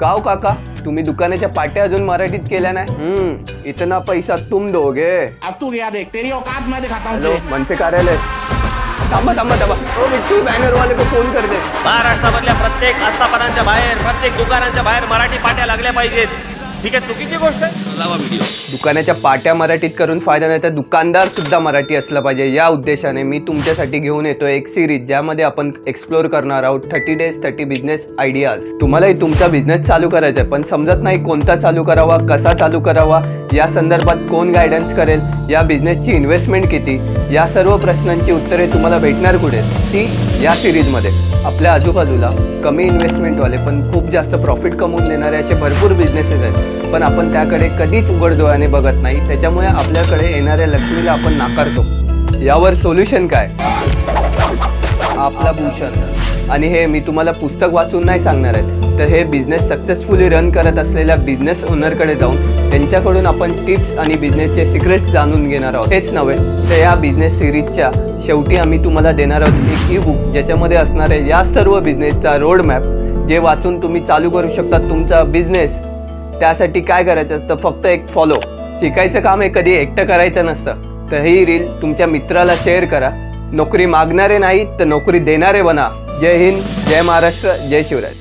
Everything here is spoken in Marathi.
गाव काका तुम्ही दुकानाच्या पाट्या अजून मराठीत केल्या नाही? हम्म. इतना पैसा तुम दोगे अब तू गया देख तेरी औकात मैं दिखाता हूँ हॅलो तुझे। मनसे कार्यालय. थांबा थांबा थांबा. ओ विठ्ठू बॅनर वाले को फोन कर दे महाराष्ट्रामधल्या प्रत्येक आस्थापनांच्या बाहेर प्रत्येक दुकानांच्या बाहेर मराठी पाट्या लागल्या पाहिजेत. ठीक आहे चुकीची गोष्ट आहे. लावा व्हिडिओ दुकानाच्या पाट्या मराठीत करून फायदा नाही तर दुकानदार सुद्धा मराठी असला पाहिजे. या उद्देशाने मी तुमच्यासाठी घेऊन येतो एक सिरीज ज्यामध्ये आपण एक्सप्लोर करणार आहोत thirty days thirty business ideas तुम्हालाही तुमचा बिझनेस चालू करायचा आहे पण समजत नाही कोणता चालू करावा कसा चालू करावा या संदर्भात कोण गायडन्स करेल या बिझनेसची इन्व्हेस्टमेंट किती? या सर्व प्रश्नांची उत्तरे तुम्हाला भेटणार कुठे? ती या सिरीजमध्ये आपल्या आजूबाजूला कमी इन्व्हेस्टमेंटवाले पण खूप जास्त प्रॉफिट कमवून देणारे असे भरपूर बिझनेसेस आहेत. पण आपण त्याकडे कधीच उघड डोळ्याने बघत नाही. त्याच्यामुळे आपल्याकडे येणाऱ्या लक्ष्मीला आपण नाकारतो. यावर सोल्युशन काय? आपला भूषण. आणि हे मी तुम्हाला पुस्तक वाचून नाही सांगणार आहे. तर हे बिझनेस सक्सेसफुली रन करत असलेल्या बिझनेस ओनरकडे जाऊन त्यांच्याकडून आपण टिप्स आणि बिझनेसचे सिक्रेट्स जाणून घेणार आहोत. हेच नव्हे तर या बिझनेस सिरीजच्या शेवटी आम्ही तुम्हाला देणार आहोत एक ई बुक ज्याच्यामध्ये असणारे या सर्व बिझनेसचा रोड मॅप जे वाचून तुम्ही चालू करू शकता तुमचा बिझनेस त्यासाठी काय करायचं? तर फक्त एक फॉलो शिकायचं काम हे कधी एकटं करायचं नसतं. तर ही रील तुमच्या मित्राला शेअर करा. नोकरी मागणारे नाही तर नोकरी देणारे बना. जय हिंद जय महाराष्ट्र जय शिवराज